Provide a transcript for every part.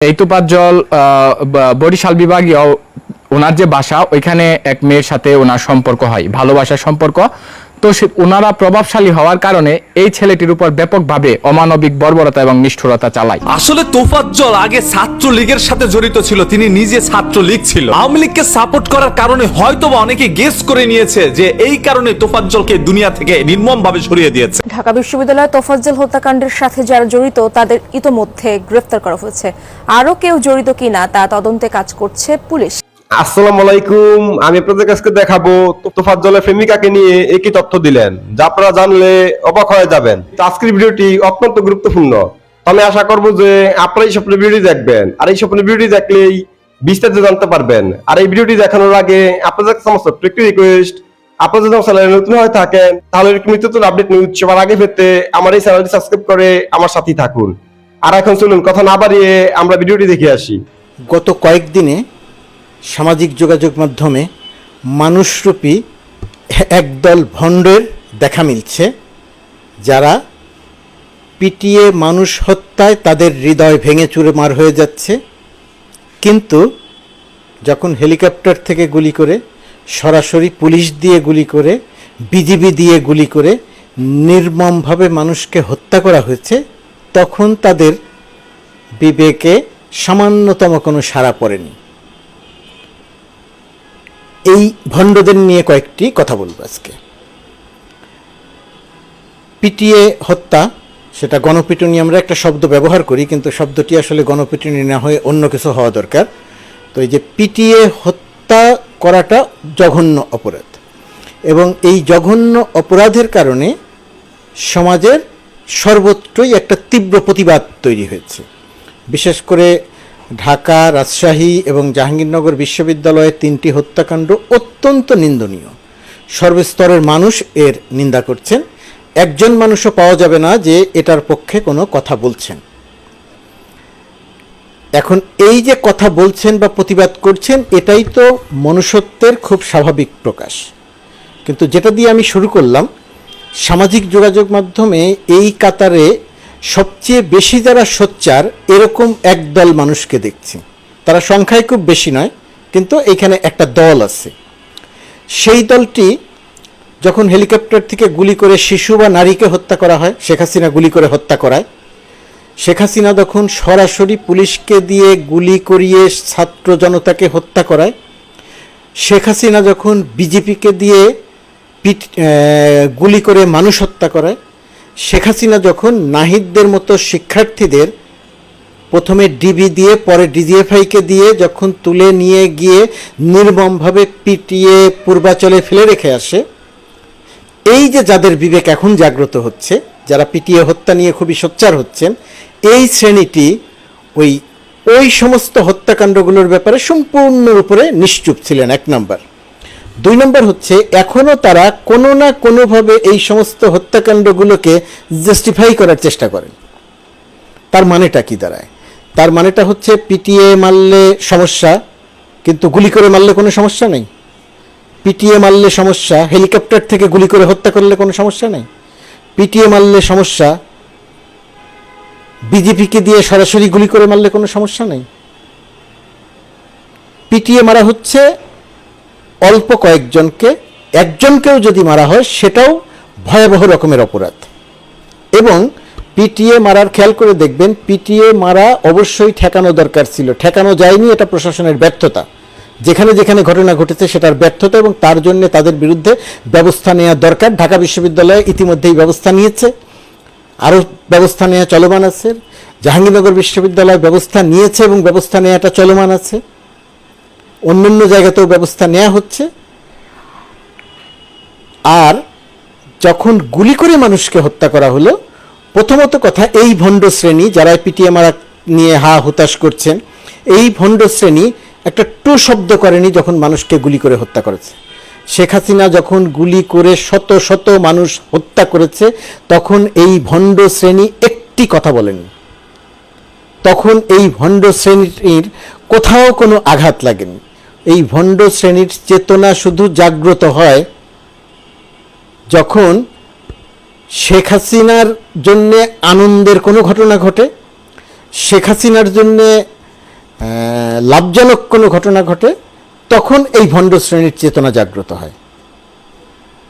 এই তোপার জল ব- বরিশাল বিভাগীয় ওনার যে বাসা, ওইখানে এক মেয়ের সাথে ওনার সম্পর্ক হয়, ভালোবাসার সম্পর্ক। তো সে- ওনারা প্রভাবশালী হওয়ার কারণে এই ছেলেটির উপর ব্যাপকভাবে অমানবিক বর্বরতা এবং নিষ্ঠুরতা চালায়। আসলে তোফাজ্জল আগে ছাত্র লীগের সাথে জড়িত ছিল তিনি নিজে ছাত্র লীগ ছিল। আওয়ামী লীগকে সাপোর্ট করার কারণে হয়তোবা অনেকে গেস করে নিয়েছে যে এই কারণে তোফাজ্জলকে দুনিয়া থেকে নির্মম ভাবে সরিয়ে দিয়েছে। ঢাকা বিশ্ববিদ্যালয়ে তোফাজ্জল হত্যাকাণ্ডের সাথে যারা জড়িত তাদের ইতোমধ্যে গ্রেফতার করা হয়েছে। আরও কেউ জড়িত কিনা তা তদন্তে কাজ করছে পুলিশ। আসসালামু আলাইকুম। আমি আপনাদের কাছে দেখাবো তোফাজ্জলের প্রেমিকাকে নিয়ে একই তথ্য দিলেন। যা আপনারা জানলে অবাক হয়ে যাবেন। আজকের ভিডিওটি অত্যন্ত গুরুত্বপূর্ণ। আমি আশা করব যে আপনারা এই স্বপ্নের ভিডিওটি দেখবেন। আর এই স্বপ্নের ভিডিওটি দেখলেই বিস্তারিত জানতে পারবেন। আর এই ভিডিওটি দেখানোর আগে আপনাদের সমস্ত একটি রিকোয়েস্ট আপনারা যদি আমার চ্যানেলে নতুন হয়ে থাকেন, তাহলে এরকম নিত্য নতুন আপডেট নিউজ সবার আগে পেতে আমার এই চ্যানেলটি সাবস্ক্রাইব করে আমার সাথেই থাকুন। আর এখন চলুন, কথা না বাড়িয়ে আমরা ভিডিওটি দেখে আসি। গত কয়েকদিনে সামাজিক যোগাযোগ মাধ্যমে মানুষরূপী একদল ভণ্ডের দেখা মিলছে, যারা পিটিয়ে মানুষ হত্যায় তাদের হৃদয় ভেঙে চুরে মার হয়ে যাচ্ছে। কিন্তু যখন হেলিকপ্টার থেকে গুলি করে, সরাসরি পুলিশ দিয়ে গুলি করে, বিজিবি দিয়ে গুলি করে নির্মমভাবে মানুষকে হত্যা করা হয়েছে, তখন তাদের বিবেকে সামান্যতম কোনো সাড়া পড়েনি। এই ভণ্ডদের নিয়ে কয়েকটি কথা বলব আজকে। পিটিএ হত্যা, সেটা গণপিটুনি আমরা একটা শব্দ ব্যবহার করি, কিন্তু শব্দটি আসলে গণপিটুনি না হয়ে অন্য কিছু হওয়া দরকার। তো এই যে পিটিএ হত্যা করাটা জঘন্য অপরাধ। এবং এই জঘন্য অপরাধের কারণে সমাজের সর্বত্রই একটা তীব্র প্রতিবাদ তৈরি হয়েছে। বিশেষ করে ঢাকা, রাজশাহী এবং জাহাঙ্গীরনগর বিশ্ববিদ্যালয়ের তিনটি হত্যাকাণ্ড অত্যন্ত নিন্দনীয়। সর্বস্তরের মানুষ এর নিন্দা করছেন। একজন মানুষও পাওয়া যাবে না যে এটার পক্ষে কোনো কথা বলছেন। এখন এই যে কথা বলছেন বা প্রতিবাদ করছেন, এটাই তো মনুষ্যত্বের খুব স্বাভাবিক প্রকাশ। কিন্তু যেটা দিয়ে আমি শুরু করলাম, সামাজিক যোগাযোগ মাধ্যমে এই কাতারে সবচেয়ে বেশি যারা সোচ্চার, এরকম একদল মানুষকে দেখছি। তারা সংখ্যায় খুব বেশি নয়, কিন্তু এখানে একটা দল আছে। সেই দলটি যখন হেলিকপ্টার থেকে গুলি করে শিশু বা নারীকে হত্যা করা হয়, শেখ হাসিনা গুলি করে হত্যা করায়। শেখ হাসিনা তখন সরাসরি পুলিশকে দিয়ে গুলি করিয়ে ছাত্র জনতাকে হত্যা করায়। শেখ হাসিনা যখন বিজেপিকে দিয়ে পিট গুলি করে মানুষ হত্যা করায় শেখ হাসিনা যখন নাহিদদের মতো শিক্ষার্থীদের প্রথমে ডিবি দিয়ে, পরে ডিজিএফআইকে দিয়ে যখন তুলে নিয়ে গিয়ে নির্মমভাবে পিটিয়ে পূর্বাচলে ফেলে রেখে আসে, এই যে যাদের বিবেক এখন জাগ্রত হচ্ছে, যারা পিটিয়ে হত্যা নিয়ে খুবই সোচ্চার হচ্ছেন, এই শ্রেণীটি ওই ওই সমস্ত হত্যাকাণ্ডগুলোর ব্যাপারে সম্পূর্ণ উপরে নিশ্চুপ ছিলেন এক নম্বর। দুই নম্বর হচ্ছে এখনও তারা কোনো না কোনোভাবে এই সমস্ত হত্যাকাণ্ডগুলোকে জাস্টিফাই করার চেষ্টা করেন। তার মানেটা কি দাঁড়ায়? তার মানেটা হচ্ছে পিটিএ মারলে সমস্যা, কিন্তু গুলি করে মারলে কোনো সমস্যা নেই। পিটিএ মারলে সমস্যা, হেলিকপ্টার থেকে গুলি করে হত্যা করলে কোনো সমস্যা নেই। পিটিএ মারলে সমস্যা, বিজেপিকে দিয়ে সরাসরি গুলি করে মারলে কোনো সমস্যা নেই। পিটিএ মারা হচ্ছে অল্প কয়েকজনকে, একজনকেও যদি মারা হয়, সেটাও ভয়াবহ রকমের অপরাধ। এবং পিটিএ মারার খেয়াল করে দেখবেন, পিটিএ মারা অবশ্যই ঠেকানো দরকার ছিল। ঠেকানো যায়নি, এটা প্রশাসনের ব্যর্থতা। যেখানে যেখানে ঘটনা ঘটেছে, সেটার ব্যর্থতা এবং তার জন্য তাদের বিরুদ্ধে ব্যবস্থা নেওয়া দরকার। ঢাকা বিশ্ববিদ্যালয় ইতিমধ্যেই ব্যবস্থা নিয়েছে। আরও ব্যবস্থা নেওয়া চলমান আছে। জাহাঙ্গীরনগর বিশ্ববিদ্যালয় ব্যবস্থা নিয়েছে এবং ব্যবস্থা নেওয়াটা চলমান আছে। অন্যান্য জায়গাতেও ব্যবস্থা নেওয়া হচ্ছে। আর যখন গুলি করে মানুষকে হত্যা করা হলো, প্রথমত কথা এই ভণ্ড শ্রেণি যারা পিটিএ মারা নিয়ে হা হুতাশ করছেন, এই ভণ্ড শ্রেণি একটা টু শব্দ করেনি যখন মানুষকে গুলি করে হত্যা করেছে। শেখ হাসিনা যখন গুলি করে শত শত মানুষ হত্যা করেছে, তখন এই ভণ্ড শ্রেণি একটি কথা বলেনি। তখন এই ভণ্ড শ্রেণির কোথাও কোনো আঘাত লাগেনি। এই ভণ্ড শ্রেণির চেতনা শুধু জাগ্রত হয় যখন শেখ হাসিনার জন্যে আনন্দের কোনো ঘটনা ঘটে, শেখ হাসিনার জন্যে লাভজনক কোনো ঘটনা ঘটে, তখন এই ভণ্ড শ্রেণির চেতনা জাগ্রত হয়।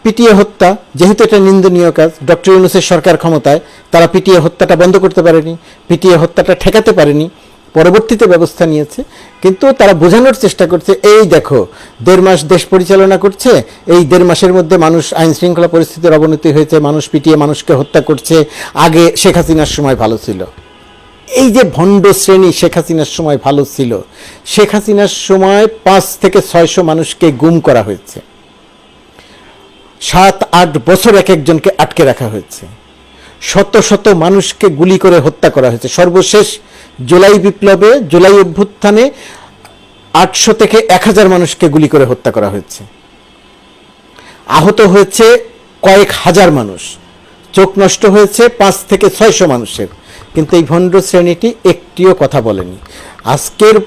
পিটিএ হত্যা, যেহেতু এটা নিন্দনীয় কাজ, ডক্টর ইউনুসের সরকার ক্ষমতায়, তারা পিটিএ হত্যাটা বন্ধ করতে পারেনি পিটিএ হত্যাটা ঠেকাতে পারেনি পরবর্তীতে ব্যবস্থা নিয়েছে। কিন্তু তারা বোঝানোর চেষ্টা করছে, এই দেখো, দেড় মাস দেশ পরিচালনা করছে, এই দেড় মাসের মধ্যে মানুষ আইন শৃঙ্খলা পরিস্থিতির অবনতি হয়েছে, মানুষ পিটিয়ে মানুষকে হত্যা করছে। আগে শেখ হাসিনার সময় ভালো ছিল। এই যে ভণ্ড শ্রেণি শেখ হাসিনার সময় ভালো ছিল, শেখ হাসিনার সময় পাঁচ থেকে ছয়শো মানুষকে গুম করা হয়েছে। সাত, আট বছর এক একজনকে আটকে রাখা হয়েছে। শত শত মানুষকে গুলি করে হত্যা করা হয়েছে। সর্বশেষ জুলাই বিপ্লবে, জুলাই অভ্যুত্থানে আটশো থেকে এক হাজার মানুষকে গুলি করে হত্যা করা হয়েছে। আহত হয়েছে কয়েক হাজার মানুষ। চোখ নষ্ট হয়েছে পাঁচ থেকে ছয়শো মানুষের। কিন্তু এই ভণ্ড শ্রেণীটি একটিও কথা বলেনি। আজকের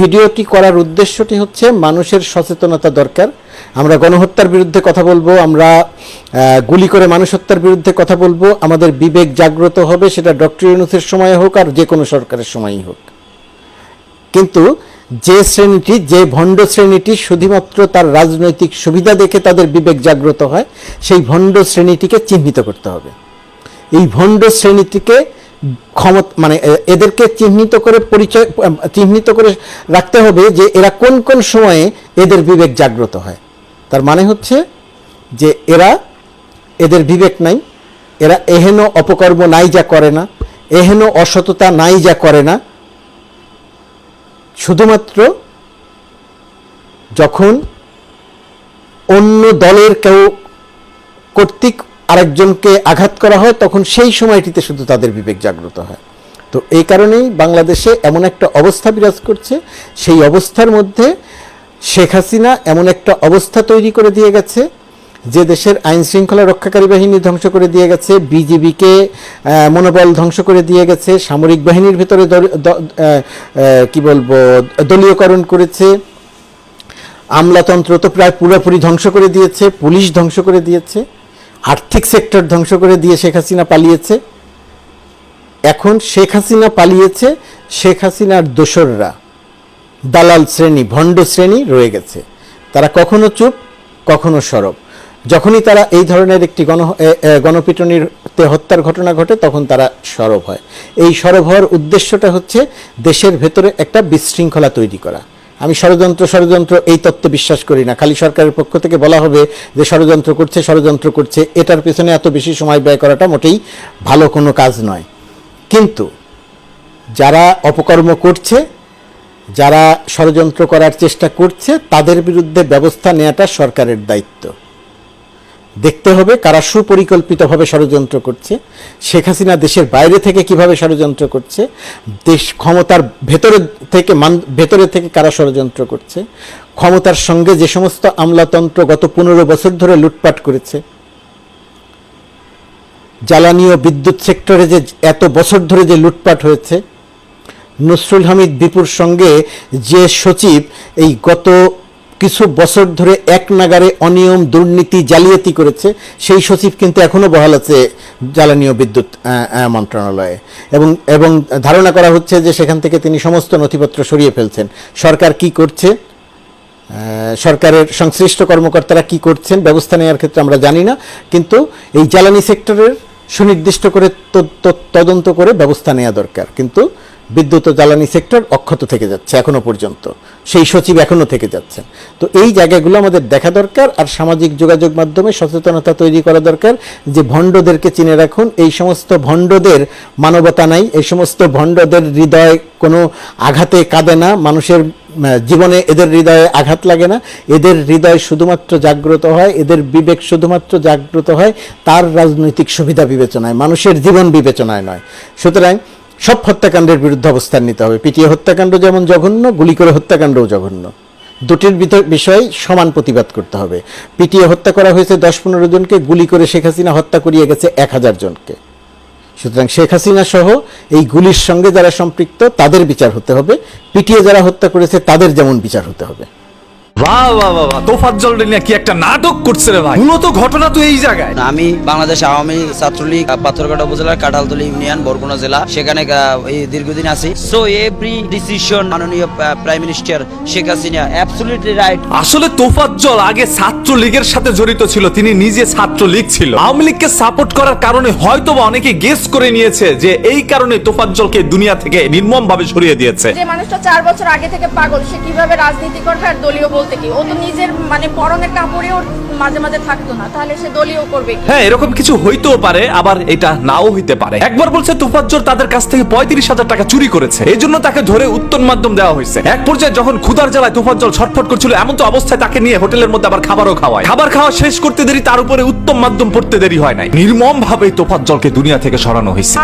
ভিডিওটি করার উদ্দেশ্যটি হচ্ছে, মানুষের সচেতনতা দরকার। আমরা গণহত্যার বিরুদ্ধে কথা বলব, আমরা গুলি করে মানুষ হত্যার বিরুদ্ধে কথা বলব। আমাদের বিবেক জাগ্রত হবে, সেটা ডক্টর ইউনুসের সময় হোক আর যে কোনো সরকারের সময়ই হোক। কিন্তু যে শ্রেণীটি, যে ভণ্ড শ্রেণীটি শুধুমাত্র তার রাজনৈতিক সুবিধা দেখে তাদের বিবেক জাগ্রত হয়, সেই ভণ্ড শ্রেণীটিকে চিহ্নিত করতে হবে। এই ভণ্ড শ্রেণীটিকে ক্ষমত মানে এদেরকে চিহ্নিত করে পরিচয় চিহ্নিত করে রাখতে হবে যে এরা কোন কোন সময়ে এদের বিবেক জাগ্রত হয়। তার মানে হচ্ছে যে এরা এদের বিবেক নাই, এরা এহেন অপকর্ম নাই যা করে না, এহেন অসততা নাই যা করে না। শুধুমাত্র যখন অন্য দলের কেউ কর্তৃক আরেকজনকে আঘাত করা হয়, তখন সেই সময়টিতে শুধু তাদের বিবেক জাগ্রত হয়। তো এই কারণেই বাংলাদেশে এমন একটা অবস্থা বিরাজ করছে। সেই অবস্থার মধ্যে শেখ হাসিনা এমন একটা অবস্থা তৈরি করে দিয়ে গেছে, যে দেশের আইন শৃঙ্খলা রক্ষাকারী বাহিনী ধ্বংস করে দিয়ে গেছে, বিজিবিকে মনোবল ধ্বংস করে দিয়ে গেছে, সামরিক বাহিনীর ভেতরে কি বলব, দলীয়করণ করেছে। আমলাতন্ত্র তো প্রায় পুরোপুরি ধ্বংস করে দিয়েছে, পুলিশ ধ্বংস করে দিয়েছে। আর্থিক সেক্টর ধ্বংস করে দিয়ে শেখ হাসিনা পালিয়েছে। এখন শেখ হাসিনা পালিয়েছে শেখ হাসিনার দোসররা দালাল শ্রেণি ভণ্ড শ্রেণি রয়ে গেছে। তারা কখনো চুপ কখনো সরব। যখনই তারা এই ধরনের একটি গণ এ, হত্যার ঘটনা ঘটে তখন তারা সরব হয়। এই সরব হওয়ার উদ্দেশ্যটা হচ্ছে দেশের ভেতরে একটা বিশৃঙ্খলা তৈরি করা। আমি ষড়যন্ত্র ষড়যন্ত্র, এই তত্ত্বে বিশ্বাস করি না। খালি সরকারের পক্ষ থেকে বলা হবে যে ষড়যন্ত্র করছে ষড়যন্ত্র করছে, এটার পেছনে এত বেশি সময় ব্যয় করাটা মোটেই ভালো কোনো কাজ নয়। কিন্তু যারা অপকর্ম করছে, যারা ষড়যন্ত্র করার চেষ্টা করছে, তাদের বিরুদ্ধে ব্যবস্থা নেওয়াটা সরকারের দায়িত্ব। দেখতে হবে, কারা সুপরিকল্পিতভাবে ষড়যন্ত্র করছে, শেখ হাসিনা দেশের বাইরে থেকে কীভাবে ষড়যন্ত্র করছে, দেশ ক্ষমতার ভেতরে থেকে মান, ভেতরে থেকে কারা ষড়যন্ত্র করছে, ক্ষমতার সঙ্গে যে সমস্ত আমলাতন্ত্র গত পনেরো বছর ধরে লুটপাট করেছে, জ্বালানি ও বিদ্যুৎ সেক্টরে যে এত বছর ধরে যে লুটপাট হয়েছে, নসরুল হামিদ বিপুর সঙ্গে যে সচিব, এই গত কিছু বছর ধরে এক নাগারে অনিয়ম, দুর্নীতি, জালিয়াতি করেছে। সেই সচিব কিন্তু এখনও বহাল আছে জ্বালানি ও বিদ্যুৎ মন্ত্রণালয়ে। এবং এবং ধারণা করা হচ্ছে যে সেখান থেকে তিনি সমস্ত নথিপত্র সরিয়ে ফেলছেন। সরকার কি করছে? সরকারের সংশ্লিষ্ট কর্মকর্তারা কি করছেন? ব্যবস্থা নেওয়ার ক্ষেত্রে আমরা জানি না। কিন্তু এই জ্বালানি সেক্টরের সুনির্দিষ্ট করে তদন্ত করে ব্যবস্থা নেওয়া দরকার। কিন্তু বিদ্যুৎ ও জ্বালানি সেক্টর অক্ষত থেকে যাচ্ছে এখনও পর্যন্ত। সেই সচিব এখনও থেকে যাচ্ছেন। তো এই জায়গাগুলো আমাদের দেখা দরকার আর সামাজিক যোগাযোগ মাধ্যমে সচেতনতা তৈরি করা দরকার যে ভণ্ডদেরকে চিনে রাখুন। এই সমস্ত ভণ্ডদের মানবতা নাই, এই সমস্ত ভণ্ডদের হৃদয় কোনো আঘাতে কাঁদে না। মানুষের জীবনে এদের হৃদয়ে আঘাত লাগে না। এদের হৃদয় শুধুমাত্র জাগ্রত হয়, এদের বিবেক শুধুমাত্র জাগ্রত হয়। তার রাজনৈতিক সুবিধা বিবেচনায়, মানুষের জীবন বিবেচনায় নয়। সুতরাং সব হত্যাকাণ্ডের বিরুদ্ধে অবস্থান নিতে হবে। পিটিয়ে হত্যাকাণ্ড যেমন জঘন্য, গুলি করে হত্যাকাণ্ডও জঘন্য। দুটির বিষয় সমান প্রতিবাদ করতে হবে। পিটিয়ে হত্যা করা হয়েছে দশ পনেরো জনকে, গুলি করে শেখ হাসিনা হত্যা করিয়ে গেছে এক হাজার জনকে। সুতরাং শেখ হাসিনা সহ এই গুলির সঙ্গে যারা সম্পৃক্ত, তাদের বিচার হতে হবে। পিটিয়ে যারা হত্যা করেছে, তাদের যেমন বিচার হতে হবে। বাহ বাহ বাহ বাহ, তোফাজ্জল নিয়ে কি একটা নাটক করছে রে ভাই? মূলত ঘটনা তো এই জায়গায়। আমি বাংলাদেশ আওয়ামী ছাত্রলীগ পাথরঘাটা উপজেলার কাঁঠালতলী ইউনিয়ন বরগুনা জেলা। সেখানে আহ, এই দীর্ঘদিন আছি। সো এভরি ডিসিশন মাননীয় prime minister Sheikh Hasina absolutely right আসলে তোফাজ্জল আগে ছাত্র লীগের সাথে জড়িত ছিল তিনি নিজে ছাত্র লীগ ছিল। আওয়ামী লীগকে সাপোর্ট করার কারণে হয়তো বা অনেকে গেস করে নিয়েছে যে এই কারণে তোফাজ্জলকে দুনিয়া থেকে নির্মম ভাবে সরিয়ে দিয়েছে। যে মানুষটা চার বছর আগে থেকে পাগল সে কীভাবে রাজনীতি করবে আর দলীয় বলতে কি? ও তো নিজের মানে পরনের কাপড়ে ওর মাঝে মাঝে থাকতো না তাহলে সে দলীয় করবে কি? হ্যাঁ এরকম কিছু হইতেও পারে আবার এটা নাও হইতে পারে। একবার বলছে তোফাজ্জল তাদের কাছ থেকে পঁয়ত্রিশ হাজার টাকা চুরি করেছে। এই জন্য তাকে ধরে উত্তম মাধ্যম দেওয়া হয়েছে। এক পর্যায়ে যখন ক্ষুধার জ্বালায় তোফাজ্জল ছটফট করছিল এমন তো অবস্থায় তাকে নিয়ে হোটেলের মধ্যে আবার খাবারও খাওয়ায়। খাবার খাওয়া শেষ করতে দেরি তার উপরে উত্তম মাধ্যম পড়তে দেরি হয় নাই। নির্মম ভাবে তোফাজ্জলকে দুনিয়া থেকে সরানো হয়েছে।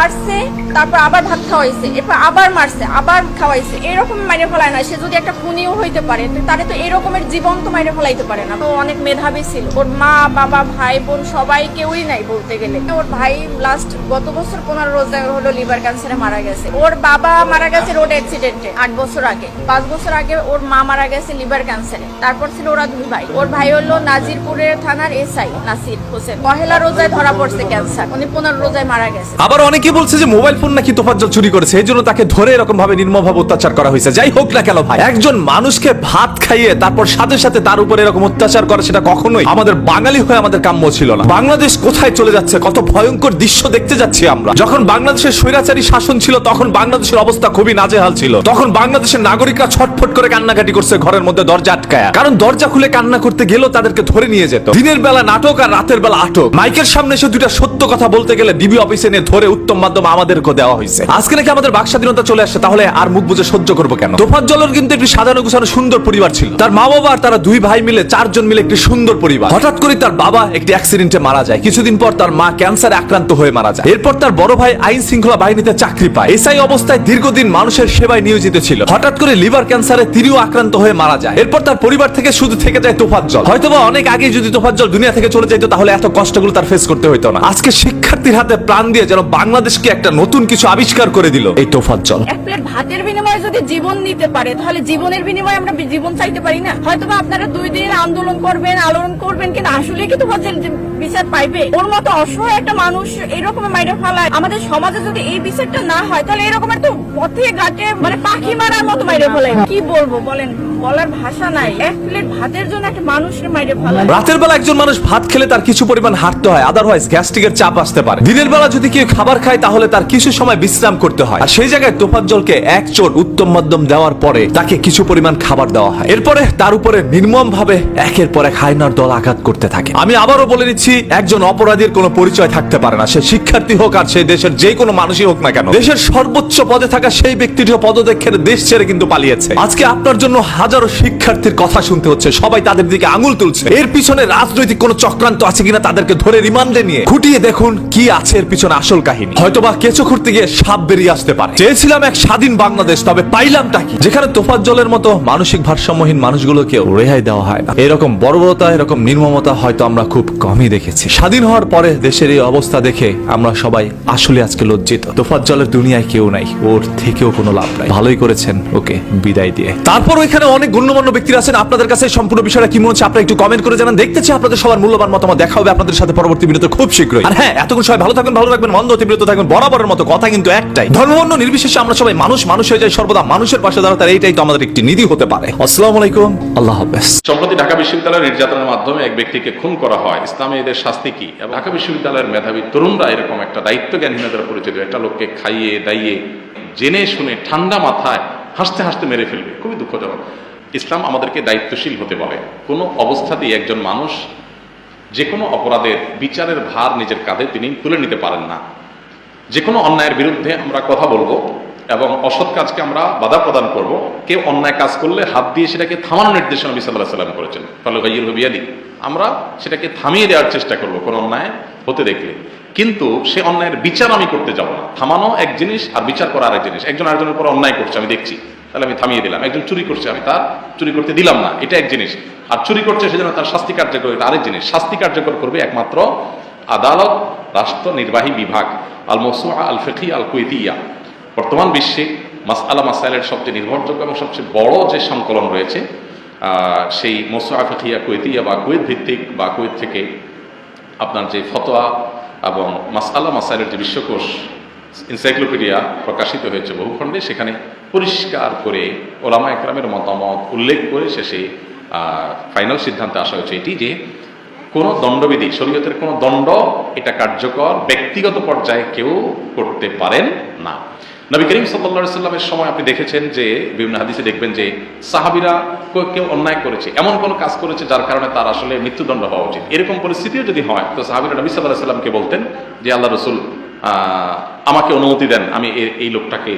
তারপর আবার ভাত খাওয়াইছে, এরপর আবার মারছে, আবার খাওয়াইছে। এরকম মাইরে ফেলায় না, সে যদি একটা খুনিও হইতে পারে, তো তারে তো এরকমের জীবন তো মাইরে ফেলাইতে পারে না। তো অনেক মেধাবী ছিল। ওর মা, বাবা, ভাই, বোন সবাই কেউই নাই বলতে গেলে। ওর ভাই লাস্ট গত বছর পনেরো রোজা হলো লিভার ক্যান্সারে মারা গেছে। ওর বাবা মারা গেছে রোড অ্যাক্সিডেন্টে আট বছর আগে। পাঁচ বছর আগে ওর মা মারা গেছে লিভার ক্যান্সারে তারপর ছিল ওরা দুই ভাই। ওর ভাই হলো নাজিরপুরের থানার এসআই, নাসির হোসেন। পহেলা রোজায় ধরা পড়ছে ক্যান্সার উনি পনেরো রোজায় মারা গেছে। আবার অনেকে বলছে যে মোবাইল ফোন নাকি তোফাজ্জল চুরি করেছে? এই জন্য তাকে ধরে এরকম ভাবে নির্মম ভাবে অত্যাচার করা হয়েছে। যাই হোক না কেন ভাই, একজন মানুষকে ভাত খাইয়ে তারপর সাথে সাথে তার উপর এরকম অত্যাচার করা সেটা কখনোই আমাদের বাঙালি হয়ে আমাদের কাম্য ছিল না। বাংলাদেশ কোথায় চলে যাচ্ছে? কত ভয়ঙ্কর দৃশ্য দেখতে যাচ্ছি আমরা। যখন বাংলাদেশের স্বৈরাচারী শাসন ছিল, তখন বাংলাদেশের অবস্থা খুবই নাজেহাল ছিল। তখন বাংলাদেশের নাগরিকরা ছটফট করে কান্নাকাটি করছে, ঘরের মধ্যে দরজা আটকায়। কারণ দরজা খুলে কান্না করতে গেলেও তাদেরকে ধরে নিয়ে যেত। দিনের বেলা নাটক আর রাতের বেলা আটক। মাইকের সামনে এসে দুইটা সত্য কথা বলতে গেলে ডিবি অফিসে নিয়ে ধরে উত্তম মাধ্যম আমাদেরকে দেওয়া হয়েছে। আজকে নাকি আমাদের বাক স্বাধীনতা চলে আসছে, তাহলে আর মুখ বুঝে সহ্য করব কেন? তোফাজ্জলের কিন্তু একটি সাজানো গুছানো সুন্দর পরিবার ছিল। তার মা বাবা আর তারা দুই ভাই মিলে, চারজন মিলে একটি সুন্দর পরিবার। হঠাৎ করে তার বাবা একটি অ্যাক্সিডেন্টে মারা যায়। কিছুদিন পর তার মা ক্যান্সারে আক্রান্ত হয়ে মারা যায়। এরপর তার বড় ভাই আইন শৃঙ্খলা বাহিনীতে চাকরি পায়। এসআই অবস্থায় দীর্ঘদিন মানুষের সেবায় নিয়োজিত ছিল। হঠাৎ করে লিভার ক্যান্সারে তিনিও আক্রান্ত হয়ে মারা যায়। এরপর তার পরিবার থেকে শুধু থেকে যায় তোফাজ্জল হয়তোবা অনেক আগে যদি তোফাজ্জল দুনিয়া থেকে চলে যেত তাহলে এত কষ্টগুলো তার ফেস করতে হতো না। আজকে শিক্ষার্থীর হাতে প্রাণ দিয়ে যেন বাংলাদেশকে একটা নতুন কিছু আবিষ্কার করে দিল। এই তোফাজ্জল এক প্লেট ভাতের বিনিময়ে যদি জীবন নিতে পারে তাহলে জীবনের বিনিময়ে আমরা জীবন চাইতে পারি না। হয়তো আপনারা দুই দিন আন্দোলন করবেন আলোড়ন করবেন কিন্তু আসলে কি তো বলছেন যে বিচার পাইবে? ওর মতো অসহায় একটা মানুষ এরকম মাইরে ফেলায়। আমাদের সমাজে যদি এই বিচারটা না হয় তাহলে এরকমের তো পথে ঘাটে মানে পাখি মারার মতো মাইরে ফেলায়। কি বলব বলেন? বলার ভাষা নাই। এক প্লেট ভাতের জন্য একটা মানুষকে মাইরে ফেলায়। রাতের বেলা একজন মানুষ ভাত খেলে তার কিছু পরিমাণ হাঁটতে হয়। আদারওয়াইজ গ্যাস্ট্রিকের চাপ আসতে পারে। দিনের বেলা যদি কেউ খাবার খায় তাহলে তার কিছু সময় বিশ্রাম করতে হয়। আর সেই জায়গায় তোফাজ্জলকে এক চোট উত্তম মাধ্যম দেওয়ার পরে তাকে কিছু পরিমাণ খাবার দেওয়া হয়। এরপরে তার উপরে নির্মম ভাবে একের পর এক হাইনার দল আঘাত করতে থাকে। আমি আবারও বলে দিচ্ছি, একজন অপরাধীর কোনো পরিচয় থাকতে পারে না। সে শিক্ষার্থী হোক আর সে দেশের যে কোনো মানুষই হোক না কেন। দেশের সর্বোচ্চ পদে থাকা সেই ব্যক্তিটিও পদত্যাগের দেশ ছেড়ে কিন্তু পালিয়েছে। আজকে আপনার জন্য হাজারো শিক্ষার্থীর কথা শুনতে হচ্ছে। সবাই তাদের দিকে আঙুল তুলছে। এর পিছনে রাজনৈতিক কোনো চক্রান্ত আছে কিনা তাদেরকে ধরে রিমান্ডে নিয়ে। খুঁটিয়ে দেখুন কি আছে এর পিছনে আসল কাহিনী। হয়তোবা কেঁচো খুঁড়তে গিয়ে সাপ বেরিয়ে আসতে পারে। চেয়েছিলাম এক স্বাধীন বাংলাদেশ, তবে পাইলামটা কি? যেখানে তোফাজ্জলের মতো মানসিক ভারসাম্যহীন মানুষগুলোকে রেহাই দেওয়া হয় না। এরকম বর্বরতা, এরকম নির্মমতা হয়তো আমরা খুব কমই দেখেছি। স্বাধীন হওয়ার পরে দেশের এই অবস্থা দেখে আমরা সবাই আসলে আজকে লজ্জিত। তোফাজ্জলের দুনিয়ায় কেউ নাই, ওর থেকেও কোনো লাভ নাই। ভালোই করেছেন ওকে বিদায় দিয়ে। তারপর ওইখানে অনেক গণ্যমান্য ব্যক্তিরা আছেন। আপনাদের কাছে সম্পূর্ণ বিষয়টা কি মনে হচ্ছে আপনারা একটু কমেন্ট করে জানান। দেখতে চাই আপনাদের সবার মূল্যবান মতামত। দেখা হবে আপনাদের সাথে পরবর্তী ভিডিওতে খুব শীঘ্রই। আর হ্যাঁ এতক্ষণ সবাই ভালো থাকবেন ভালো থাকবেন, মন্দ অতিবিরত থাকবেন, বরাবরের মতো কথা কিন্তু একটাই। ধর্মবর্ণ নির্বিশেষে আমরা সবাই মানুষ মানুষ হয়ে যাই সর্বদা। মানুষের পাশে দাঁড়াতে এইটাই তো আমাদের একটি নীতি হতে পারে। আসসালামু আলাইকুম। আল্লাহ হাফেজ। সম্প্রতি ঢাকা বিশ্ববিদ্যালয়ের নির্যাতনের মাধ্যমে এক ব্যক্তিকে খুন করা হয়। ইসলামে এদের শাস্তি কি? এবং ঢাকা বিশ্ববিদ্যালয়ের মেধাবী তরুণরা এরকম একটা দায়িত্ব জ্ঞানহীনতা দ্বারা পরিচিত একটা লোককে খাইয়ে, দাইয়ে, জেনে শুনে ঠান্ডা মাথায় হাসতে হাসতে মেরে ফেলবে। খুবই দুঃখজনক। ইসলাম আমাদেরকে দায়িত্বশীল হতে বলে। কোনো অবস্থাতেই একজন মানুষ যে কোনো অপরাধের বিচারের ভার নিজের কাঁধে তিনি তুলে নিতে পারেন না। যে কোনো অন্যায়ের বিরুদ্ধে আমরা কথা বলব এবং অসৎ কাজকে আমরা বাধা প্রদান করব। কেউ অন্যায় কাজ করলে হাত দিয়ে সেটাকে থামানোর নির্দেশনা নবী সাল্লাহ সাল্লাম করেছেন। ফলে গাইয়ুর হবিয়ালি আমরা সেটাকে থামিয়ে দেওয়ার চেষ্টা করব কোনো অন্যায় হতে দেখলে। কিন্তু সে অন্যায়ের বিচার আমি করতে যাব না। থামানো এক জিনিস আর বিচার করা আরেক জিনিস। একজন আরেকজনের উপর অন্যায় করছে, আমি দেখছি। তাহলে আমি থামিয়ে দিলাম। একজন চুরি করছে, আমি তার চুরি করতে দিলাম না। এটা এক জিনিস। আর চুরি করছে সেজন্য তার শাস্তি কার্যকর, এটা আরেক জিনিস। শাস্তি কার্যকর করবে একমাত্র আদালত, রাষ্ট্র, নির্বাহী বিভাগ। আল মসুয়া আল ফেকি আল কুয়েতিয়া বর্তমান বিশ্বে মাস আলা মাসাইলের সবচেয়ে নির্ভরযোগ্য এবং সবচেয়ে বড় যে সংকলন রয়েছে সেই সেই মোসাফিয়া কুয়েতিয়া বা কুয়েত ভিত্তিক বা কুয়েত থেকে আপনার যে ফতোয়া এবং মাসালা মাসাইলের যে বিশ্বকোষ এনসাইক্লোপিডিয়া প্রকাশিত হয়েছে বহুখণ্ডে, সেখানে পরিষ্কার করে ওলামা একরামের মতামত উল্লেখ করে শেষে ফাইনাল সিদ্ধান্তে আসা হয়েছে এটি যে কোনো দণ্ডবিধি, শরীয়তের কোনো দণ্ড এটা কার্যকর, ব্যক্তিগত পর্যায়ে কেউ করতে পারেন না। নবী করিম সাল্লা সাল্লামের সময় আপনি দেখেছেন যে, বিভিন্ন হাদিসে দেখবেন যে, সাহাবিরা কেউ- অন্যায় করেছে, এমন কোনো কাজ করেছে যার কারণে তার আসলে মৃত্যুদণ্ড হওয়া উচিত। এরকম পরিস্থিতিও যদি হয়, তো সাহাবিরা নবী সাল্লাহ সাল্লামকে বলতেন যে, আল্লাহ রসুল আমাকে অনুমতি দেন, আমি এই লোকটাকে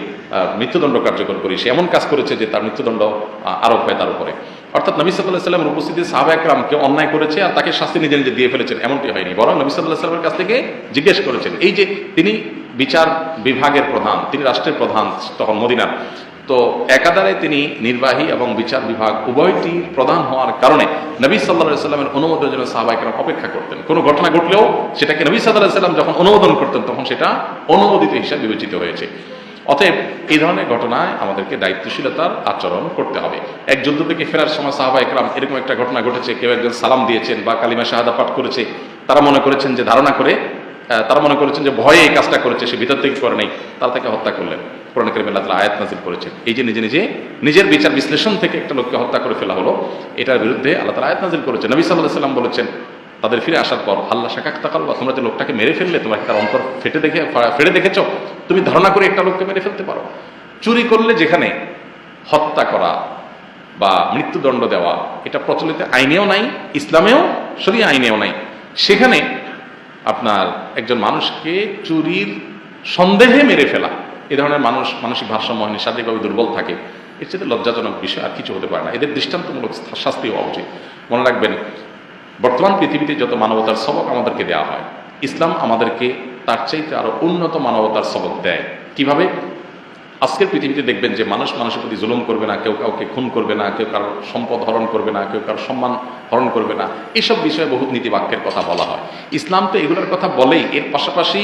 মৃত্যুদণ্ড কার্যকর করি। সে এমন কাজ করেছে যে তার মৃত্যুদণ্ড আরোপ হয় তার উপরে। অর্থাৎ নবী সাল্লাহ সাল্লামের উপস্থিতি সাহাবা একরাম কেউ অন্যায় করেছে আর তাকে শাস্তি নিজে নিজে দিয়ে ফেলেছেন, এমনটি হয়নি। বরং নবী সাল্লাহ সাল্লামের কাছ থেকে জিজ্ঞেস করেছেন। এই যে তিনি বিচার বিভাগের প্রধান, তিনি রাষ্ট্রের প্রধান তখন মদিনার, তো একাধারে তিনি নির্বাহী এবং বিচার বিভাগ উভয়টি প্রধান হওয়ার কারণে নবী সাল্লাহ সাল্লামের অনুমোদনের জন্য সাহাবাহিকরা অপেক্ষা করতেন। কোনো ঘটনা ঘটলেও সেটাকে নবী সাল্লাহ সাল্লাম যখন অনুমোদন করতেন, তখন সেটা অনুমোদিত হিসাবে বিবেচিত হয়েছে। অতএব এই ধরনের ঘটনায় আমাদেরকে দায়িত্বশীলতার আচরণ করতে হবে। এক যুদ্ধ থেকে ফেরার সময় সাহাবা একরাম এরকম একটা ঘটনা ঘটেছে, কেউ একজন সালাম দিয়েছেন বা কালিমা শাহাদা পাঠ করেছে, তারা মনে করেছেন যে ধারণা করে তারা মনে করেছেন যে ভয়ে এই কাজটা করেছে, সে ভিতর থেকে করে নেই, তারা তাকে হত্যা করলেন। কোরআন করিম আল্লাহ আয়াত নাজিল করেছেন। এই যে নিজে নিজে নিজের বিচার বিশ্লেষণ থেকে একটা লোককে হত্যা করে ফেলা হলো, এটার বিরুদ্ধে আল্লাহ তাআলা আয়াত নাজিল করেছেন। নবী সাল্লাহ সাল্লাম বলেছেন তাদের ফিরে আসার পর, আল্লাহ শাকাক তাকাল বা, তোমরা যে লোকটাকে মেরে ফেললে, তোমাকে তার অন্তর ফেটে দেখে ফেটে দেখেছ? তুমি ধারণা করে একটা লোককে মেরে ফেলতে পারো। চুরি করলে যেখানে হত্যা করা বা মৃত্যুদণ্ড দেওয়া, এটা প্রচলিত আইনেও নাই, ইসলামেও সরি আইনেও নাই। সেখানে আপনার একজন মানুষকে চুরির সন্দেহে মেরে ফেলা, এ ধরনের মানুষ, মানসিক ভারসাম্যহীন শারীরিকভাবে দুর্বল থাকে। এর চেয়ে লজ্জাজনক বিষয়, আর কিছু হতে পারে না। এদের দৃষ্টান্তমূলক শাস্তি হওয়া উচিত। মনে রাখবেন বর্তমান পৃথিবীতে যত মানবতার সবক আমাদেরকে দেওয়া হয়, ইসলাম আমাদেরকে তার চাইতে আরও উন্নত মানবতার সবক দেয়। কীভাবে? আজকের পৃথিবীতে দেখবেন যে মানুষ মানুষের প্রতি জুলুম করবে না, কেউ কাউকে খুন করবে না, কেউ কারোর সম্পদ হরণ করবে না, কেউ কারোর সম্মান হরণ করবে না। এসব বিষয়ে বহুত নীতিবাক্যের কথা বলা হয়। ইসলাম তো এগুলোর কথা বলেই, এর পাশাপাশি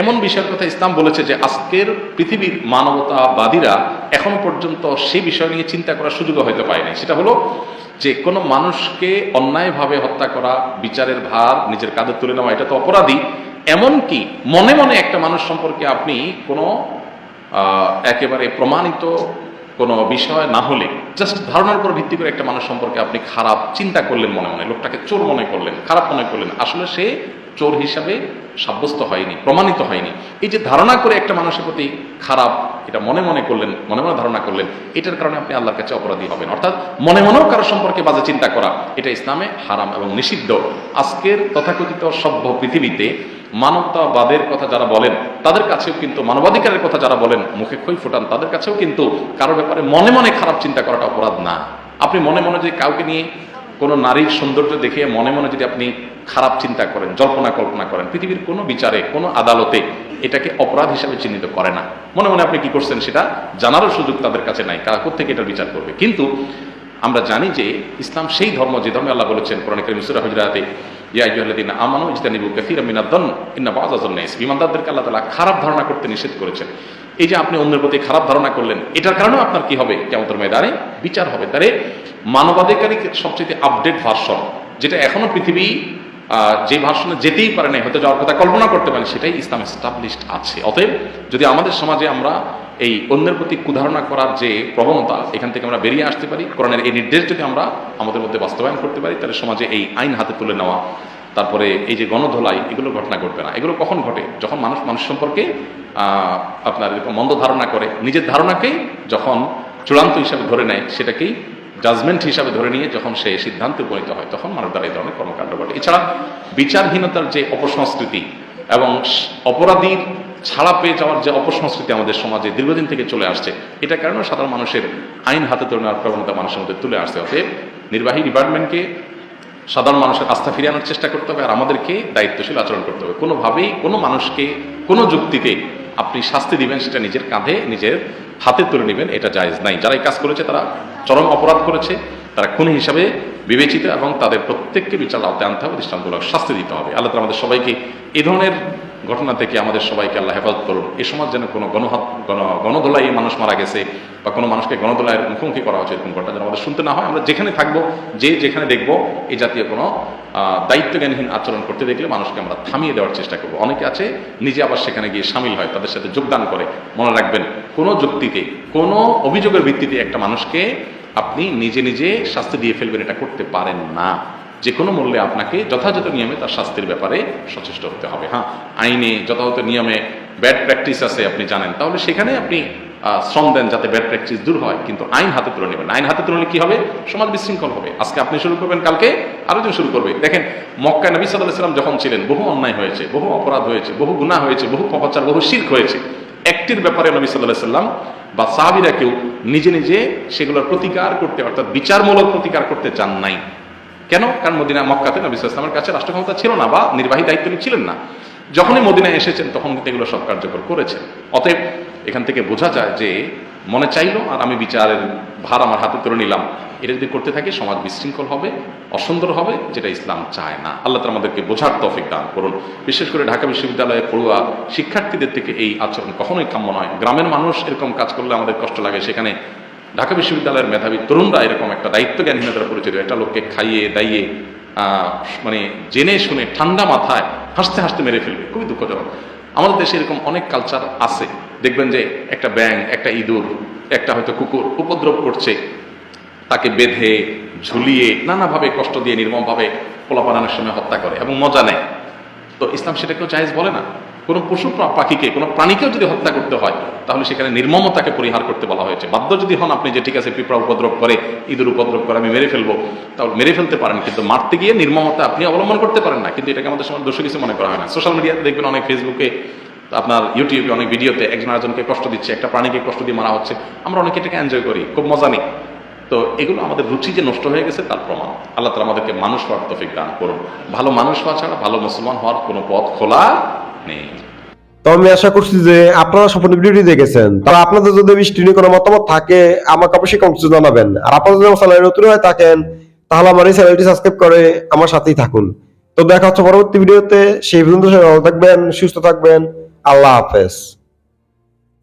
এমন বিষয়ের কথা ইসলাম বলেছে যে আজকের পৃথিবীর মানবতাবাদীরা এখনও পর্যন্ত সেই বিষয় নিয়ে চিন্তা করার সুযোগও হয়তো পায়নি সেটা হলো যে কোনো মানুষকে অন্যায়ভাবে হত্যা করা, বিচারের ভার নিজের কাঁধে তুলে নেওয়া, এটা তো অপরাধী। এমনকি মনে মনে একটা মানুষ সম্পর্কে আপনি কোনো একেবারে প্রমাণিত কোনো বিষয় না হলে জাস্ট ধারণার উপর ভিত্তি করে একটা মানুষ সম্পর্কে আপনি খারাপ চিন্তা করলেন মনে মনে, লোকটাকে চোর মনে করলেন, খারাপ মনে করলেন, আসলে সে চোর হিসাবে সাব্যস্ত হয়নি, প্রমাণিত হয়নি। এই যে ধারণা করে একটা মানুষের প্রতি খারাপ, এটা মনে মনে করলেন, মনে মনে ধারণা করলেন, এটার কারণে আপনি আল্লাহর কাছে অপরাধী হবেন। অর্থাৎ মনে মনেও কারও সম্পর্কে বাজে চিন্তা করা, এটা ইসলামে হারাম এবং নিষিদ্ধ। আজকের তথাকথিত সভ্য পৃথিবীতে মানবতাবাদের কথা যারা বলেন, তাদের কাছেও কিন্তু, মানবাধিকারের কথা যারা বলেন, মুখে খই ফোটান, তাদের কাছেও কিন্তু কারও ব্যাপারে মনে মনে খারাপ চিন্তা করাটা অপরাধ না। আপনি মনে মনে যদি কাউকে নিয়ে কোনো নারীর সৌন্দর্য দেখে মনে মনে যদি আপনি খারাপ চিন্তা করেন, জল্পনা কল্পনা করেন। পৃথিবীর কোনো বিচারে, কোনো আদালতে এটাকে অপরাধ হিসাবে চিহ্নিত করে না। মনে মনে আপনি কি করছেন সেটা জানারও সুযোগ তাদের কাছে নাই, কারা থেকে এটার বিচার করবে? কিন্তু আমরা জানি যে ইসলাম সেই ধর্ম, যে ধর্মে আল্লাহ বলেছেন, কোরআন করিম সূরা হুজরাতে, ইয়া আইয়ুহাল্লাযীনা আমানু ইজতানিবু কাসীরাম মিনাদ-দন ইন্না বাযাযান নাস বিমানদারদেরকে আল্লাহ তাআলা খারাপ ধারণা করতে নিষেধ করেছেন। এই যে আপনি অন্যের প্রতি খারাপ ধারণা করলেন, এটার কারণেও আপনার কি হবে? কিয়ামতের ময়দানে বিচার হবে। তারে মানবাধিকারী সবচেয়ে আপডেট ভার্সন, যেটা এখনও পৃথিবী যে ভার্সনে যেতেই পারে না হয়তো যাওয়ার কথা কল্পনা করতে পারেন সেটাই ইসলাম এস্টাবলিশড আছে। অতএব, যদি আমাদের সমাজে আমরা এই অন্যের প্রতি কুধারণা করার যে প্রবণতা, এখান থেকে আমরা বেরিয়ে আসতে পারি, কোরআনের এই নির্দেশ যদি আমরা আমাদের মধ্যে বাস্তবায়ন করতে পারি, তাহলে সমাজে এই আইন হাতে তুলে নেওয়া, তারপরে এই যে গণধোলাই, এগুলো ঘটনা ঘটবে না। এগুলো কখন ঘটে? যখন মানুষ মানুষ সম্পর্কে আপনার এরকম মন্দ ধারণা করে, নিজের ধারণাকেই যখন চূড়ান্ত হিসাবে ধরে নেয়, সেটাকেই জাজমেন্ট হিসাবে ধরে নিয়ে যখন সে সিদ্ধান্তে উপনীত হয়, তখন মানুষ দ্বারা এই ধরনের কর্মকাণ্ড ঘটে। এছাড়া বিচারহীনতার যে অপসংস্কৃতি এবং অপরাধীর ছাড়া পেয়ে যাওয়ার যে অপসংস্কৃতি আমাদের সমাজে দীর্ঘদিন থেকে চলে আসছে, এটা কারণে সাধারণ মানুষের আইন হাতে তুলে নেওয়ার প্রবণতা মানুষের মধ্যে তুলে আসছে? অতএব নির্বাহী ডিপার্টমেন্টকে সাধারণ মানুষের আস্থা ফিরিয়ে আনার চেষ্টা করতে হবে আর আমাদেরকে দায়িত্বশীল আচরণ করতে হবে। কোনোভাবেই কোনো মানুষকে, কোনো যুক্তিতে আপনি শাস্তি দিবেন, সেটা নিজের কাঁধে, নিজের হাতে তুলে নেবেন, এটা জায়জ নাই। যারা এই কাজ করেছে তারা চরম অপরাধ করেছে। তারা খুনি হিসাবে বিবেচিত এবং তাদের প্রত্যেককে বিচার আওতায় আনতে হবে, দৃষ্টান্তমূলক শাস্তি দিতে হবে। আল্লাহ আমাদের সবাইকে এ ধরনের ঘটনা থেকে আমাদের সবাইকে আল্লাহ হেফাজত করুন। এ সমাজ যেন কোনো গণ গণদোলাই মানুষ মারা গেছে বা কোনো মানুষকে গণদোলায়ের মুখোমুখি করা হচ্ছে এরকম ঘটনা যেন আমাদের শুনতে না হয়। আমরা যেখানে থাকব, যে যেখানে দেখব এই জাতীয় কোনো দায়িত্বজ্ঞানহীন আচরণ করতে দেখলে মানুষকে আমরা থামিয়ে দেওয়ার চেষ্টা করব। অনেকে আছে, নিজে আবার সেখানে গিয়ে সামিল হয়, তাদের সাথে যোগদান করে। মনে রাখবেন, কোনো যুক্তিতে, কোনো অভিযোগের ভিত্তিতে একটা মানুষকে আপনি নিজে নিজে শাস্তি দিয়ে ফেলবেন, এটা করতে পারেন না। যে কোনো মূল্যে আপনাকে যথাযথ নিয়মে তার শাস্তির ব্যাপারে সচেষ্ট হতে হবে। হ্যাঁ আইনে যথাযথ নিয়মে ব্যাড প্র্যাকটিস আছে, আপনি জানেন। তাহলে সেখানে আপনি শ্রম দেন যাতে ব্যাড প্র্যাকটিস দূর হয়, কিন্তু আইন হাতে তুলে নেবেন। আইন হাতে তুলে কি হবে? সমাজ বিশৃঙ্খল হবে। আজকে আপনি শুরু করবেন, কালকে আরেকজন শুরু করবে। দেখেন মক্কা নবী সাল্লাহ সাল্লাম যখন ছিলেন, বহু অন্যায় হয়েছে, বহু অপরাধ হয়েছে, বহু গুনাহ হয়েছে, বহু পপাচার বহু শির্ক হয়েছে। একটির ব্যাপারে নবী সাল্লাহ সাল্লাম বা সাহাবিরা কেউ নিজে নিজে সেগুলোর প্রতিকার করতে, অর্থাৎ বিচারমূলক প্রতিকার করতে চান নাই। কেন? কারণ মদিনা, মক্কাতে নবী ইসলামের কাছে রাষ্ট্র ক্ষমতা ছিল না বা নির্বাহী দায়িত্ব ছিলেন না। যখনই মদিনায় এসেছেন, তখন কিন্তু এগুলো সব কার্যকর করেছেন। অতএব এখান থেকে বোঝা যায় যে মনে চাইলো আর আমি বিচারের ভার আমার হাতে তুলে নিলাম। এটা যদি করতে থাকি, সমাজ বিশৃঙ্খল হবে, অসুন্দর হবে, যেটা ইসলাম চায় না। আল্লাহ তালা আমাদেরকে বোঝার তফিক দান করুন। বিশেষ করে ঢাকা বিশ্ববিদ্যালয়ে পড়ুয়া শিক্ষার্থীদের থেকে এই আচরণ কখনোই কাম্য নয়। গ্রামের মানুষ এরকম কাজ করলে আমাদের কষ্ট লাগে। সেখানে ঢাকা বিশ্ববিদ্যালয়ের মেধাবী তরুণরা এরকম একটা দায়িত্ব জ্ঞানহীনতার পরিচিত। একটা লোককে খাইয়ে, দাইয়ে মানে জেনে শুনে ঠান্ডা মাথায় হাসতে হাসতে মেরে ফেলবে। খুবই দুঃখজনক। আমাদের দেশে এরকম অনেক কালচার আছে। দেখবেন যে একটা ব্যাং একটা ইঁদুর, একটা হয়তো কুকুর উপদ্রব করছে। তাকে বেঁধে, ঝুলিয়ে, নানাভাবে কষ্ট দিয়ে, নির্মমভাবে পোলা পোলাপানানোর সময় হত্যা করে এবং মজা নেয়। তো ইসলাম সেটাকেও জায়েজ বলে না। কোনো পশু পাখিকে, কোনো প্রাণীকেও যদি হত্যা করতে হয়, তাহলে সেখানে নির্মমতাকে পরিহার করতে বলা হয়েছে। বাধ্য যদি হন আপনি যে, ঠিক আছে, পিঁপড়া উপদ্রব করে, ইঁদুর উপদ্রব করে, আমি মেরে ফেলব। তাহলে মেরে ফেলতে পারেন, কিন্তু মারতে গিয়ে নির্মমতা আপনি অবলম্বন করতে পারেন না। কিন্তু এটাকে আমাদের সময় দোষ কিছু মনে করা হয় না। সোশ্যাল মিডিয়াতে দেখবেন অনেক ফেসবুকে আপনার ইউটিউবে অনেক ভিডিওতে একজন আরেকজনকে কষ্ট দিচ্ছে, একটা প্রাণীকে কষ্ট দিয়ে মারা হচ্ছে। আমরা অনেকে এটাকে এনজয় করি, খুব মজা নিই। তো এগুলো আমাদের রুচি যে নষ্ট হয়ে গেছে, তার প্রমাণ। আল্লাহ তালা আমাদেরকে মানুষ হওয়ার তফিক দান করুন। ভালো মানুষ হওয়া ছাড়া ভালো মুসলমান হওয়ার কোনো পথ খোলা নেই। তো আমি আশা করছি যে আপনারা সম্পূর্ণ ভিডিওটি দেখেছেন। তারা আপনাদের যদি বৃষ্টি নিয়ে কোনো মতামত থাকে, আমাকে অবশ্যই কমেন্টে জানাবেন। আর আপনারা যদি আমার চ্যানেলে নতুন হয়ে থাকেন, তাহলে আমার এই চ্যানেলটি সাবস্ক্রাইব করে আমার সাথেই থাকুন। তো দেখা হচ্ছে পরবর্তী ভিডিওতে। সেই পর্যন্ত ভালো থাকবেন, সুস্থ থাকবেন। আল্লাহ হাফেজ